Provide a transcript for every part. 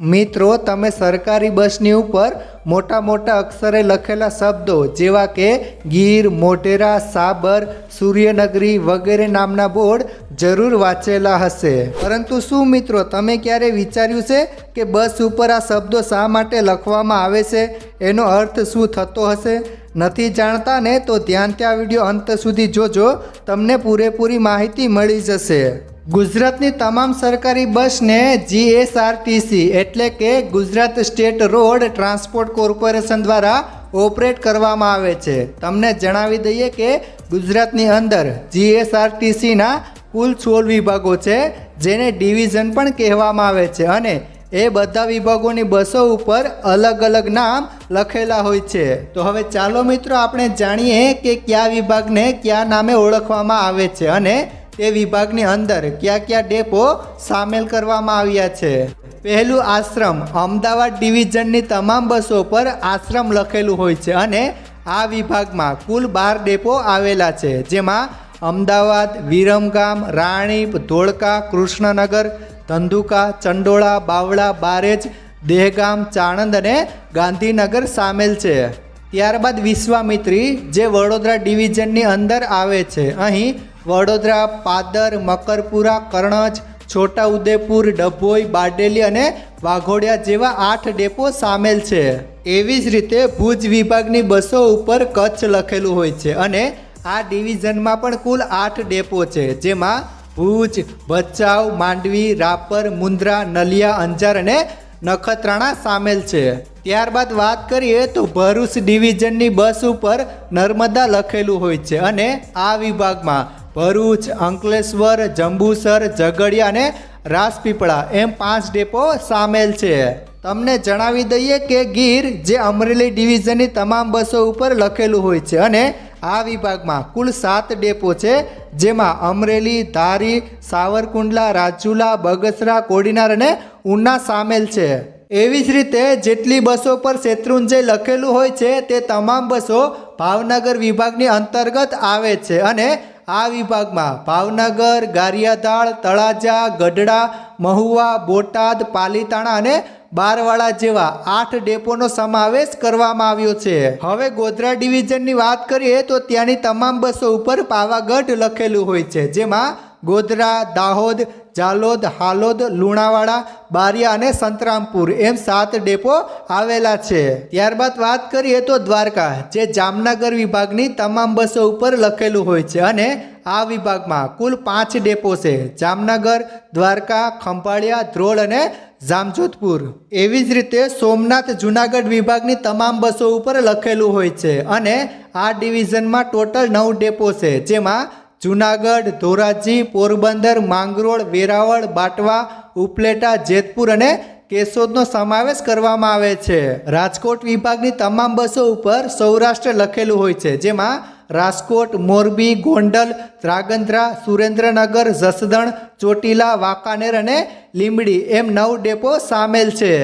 મિત્રો, તમે સરકારી બસની ઉપર મોટા મોટા અક્ષરે લખેલા શબ્દો, જેવા કે ગીર, મોઢેરા, સાબર, સૂર્યનગરી વગેરે નામના બોર્ડ જરૂર વાંચેલા હશે. પરંતુ શું મિત્રો, તમે ક્યારે વિચાર્યું છે કે બસ ઉપર આ શબ્દો શા માટે લખવામાં આવે છે? એનો અર્થ શું થતો હશે? નથી જાણતા ને તો ધ્યાનથી આ વીડિયો અંત સુધી જોજો. તમને પૂરેપૂરી માહિતી મળી જશે. ગુજરાતની તમામ સરકારી બસને જીએસઆરટીસી એટલે કે Gujarat state road transport corporation દ્વારા ઓપરેટ કરવામાં આવે છે. તમને જણાવી દઈએ કે ગુજરાતની અંદર જીએસઆરટીસીના કુલ સોળ વિભાગો છે, જેને ડિવિઝન પણ કહેવામાં આવે છે અને એ બધા વિભાગોની બસો ઉપર અલગ અલગ નામ લખેલા હોય છે. તો હવે ચાલો મિત્રો આપણે જાણીએ કે કયા વિભાગને કયા નામે ઓળખવામાં આવે છે અને તે વિભાગની અંદર કયા કયા ડેપો સામેલ કરવામાં આવ્યા છે? પહેલું આશ્રમ, અમદાવાદ ડિવિઝનની તમામ બસો પર આશ્રમ લખેલું હોય છે અને આ વિભાગમાં કુલ બાર ડેપો આવેલા છે, જેમાં અમદાવાદ, વિરમગામ, રાણીપ, ધોળકા, કૃષ્ણનગર, ધંધુકા, ચંડોળા, બાવળા, બારેજ, દેહગામ, ચાણંદ અને ગાંધીનગર સામેલ છે. ત્યારબાદ વિશ્વામિત્રી જે વડોદરા ડિવિઝનની અંદર આવે છે. અહીં વડોદરા, પાદર, મકરપુરા, કરણજ છોટા ઉદેપુર ડભોઈ, બારડેલી અને વાઘોડિયા જેવા આઠ ડેપો સામેલ છે. એવી જ રીતે ભુજ વિભાગની બસો ઉપર કચ્છ લખેલું હોય છે અને આ ડિવિઝનમાં પણ કુલ આઠ ડેપો છે, જેમાં ભુજ, ભચાઉ, માંડવી, રાપર મુન્દ્રા નલિયા, અંજાર અને નખત્રાણા સામેલ છે. ત્યારબાદ વાત કરીએ તો ભરૂચ ડિવિઝનની બસ ઉપર નર્મદા લખેલું હોય છે અને આ વિભાગમાં ભરૂચ, અંકલેશ્વર, જંબુસર, ઝઘડિયા અને રાસપીપળા એમ પાંચ ડેપો સામેલ છે. તમને જણાવી દઈએ કે ગીર જે અમરેલી ડિવિઝનની તમામ બસો ઉપર લખેલું હોય છે અને આ વિભાગમાં કુલ સાત ડેપો છે, જેમાં અમરેલી, ધારી, સાવરકુંડલા, રાજુલા, બગસરા, કોડીનાર અને ઉના સામેલ છે. એવી જ રીતે જેટલી બસો પર શેત્રુંજય લખેલું હોય છે, તે તમામ બસો ભાવનગર વિભાગની અંતર્ગત આવે છે અને આ વિભાગમાં ભાવનગર ગારિયાધાળ તળાજા, ગઢડા, મહુવા, બોટાદ, પાલીતાણા અને બારવાડા જેવા આઠ ડેપોનો સમાવેશ કરવામાં આવ્યો છે. હવે ગોધરા ડિવિઝનની વાત કરીએ તો ત્યાંની તમામ બસો ઉપર પાવાગઢ લખેલું હોય છે, જેમાં ગોધરા, દાહોદ જાલોદ, હાલોદ, લુણાવાડા, બારિયા અને સંતરામપુર એમ સાત ડેપો આવેલા છે. ત્યારબાદ વાત કરીએ તો દ્વારકા, જે જામનગર વિભાગની તમામ બસો ઉપર લખેલું હોય છે અને આ વિભાગમાં કુલ પાંચ ડેપો છે. જામનગર, દ્વારકા, ખંભાળિયા, ધ્રોળ અને જામજોધપુર. એવી જ રીતે સોમનાથ, જુનાગઢ વિભાગની તમામ બસો ઉપર લખેલું હોય છે અને આ ડિવિઝનમાં ટોટલ નવ ડેપો છે, જેમાં જુનાગઢ, ધોરાજી, પોરબંદર, માંગરોળ, વેરાવળ, બાટવા, ઉપલેટા, જેતપુર અને કેશોદનો સમાવેશ કરવામાં આવે છે. રાજકોટ વિભાગની તમામ બસો ઉપર સૌરાષ્ટ્ર લખેલું હોય છે, જેમાં રાજકોટ, મોરબી, ગોંડલ ધ્રાગંધ્રા સુરેન્દ્રનગર, જસદણ, ચોટીલા, વાંકાનેર અને લીંબડી એમ નવ ડેપો સામેલ છે.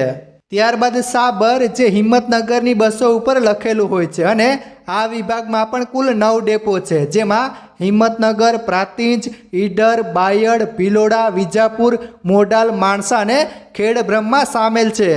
ત્યારબાદ સાબર, જે હિંમતનગરની બસો ઉપર લખેલું હોય છે અને આ વિભાગમાં પણ કુલ નવ ડેપો છે, જેમાં હિંમતનગર, પ્રાતિંજ, ઈડર, બાયડ, ભિલોડા, વિજાપુર, મોડાલ, માણસા અને ખેડબ્રહ્મા સામેલ છે.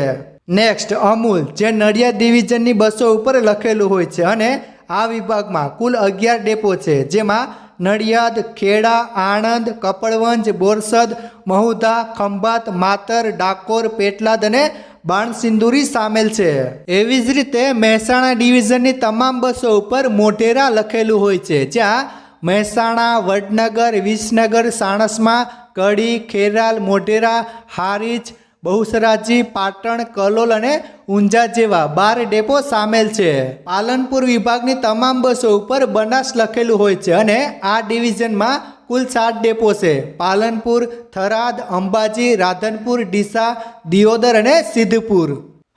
નેક્સ્ટ અમૂલ, જે નડિયાદ ડિવિઝનની બસો ઉપર લખેલું હોય છે અને આ વિભાગમાં કુલ અગિયાર ડેપો છે, જેમાં નડિયાદ, ખેડા, આણંદ, કપડવંજ, બોરસદ, મહુધા, ખંભાત, માતર, ડાકોર, પેટલાદ અને બાણસિંદુરી સામેલ છે. એવી જ રીતે મહેસાણા ડિવિઝનની તમામ બસો ઉપર મોઢેરા લખેલું હોય છે. જ્યાં મહેસાણા, વડનગર, વિસનગર, સાણસમાં, કડી, ખેરાલ, મોઢેરા, હારીજ, બહુસરાજી, પાટણ, કલોલ અને ઊંઝા જેવા બાર ડેપો સામેલ છે. પાલનપુર વિભાગની તમામ બસો ઉપર બનાસ લખેલું હોય છે અને આ ડિવિઝનમાં કુલ સાત ડેપો છે. પાલનપુર, થરાદ, અંબાજી, રાધનપુર, ડીસા, દિયોદર અને સિદ્ધપુર.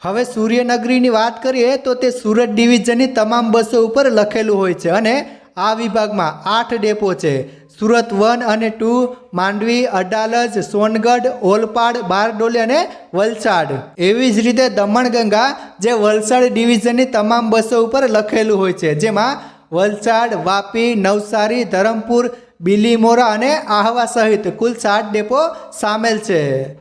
હવે સૂર્યનગરીની વાત કરીએ તો તે સુરત ડિવિઝનની તમામ બસો ઉપર લખેલું હોય છે અને આ વિભાગમાં આઠ ડેપો છે. સુરત વન અને ટુ, માંડવી, અડાલજ, સોનગઢ, ઓલપાડ, બારડોલી અને વલસાડ. એવી જ રીતે દમણગંગા, જે વલસાડ ડિવિઝનની તમામ બસો ઉપર લખેલું હોય છે. જેમાં વલસાડ, વાપી, નવસારી, ધરમપુર બિલીમોરા અને આહવા સહિત કુલ સાત ડેપો સામેલ છે.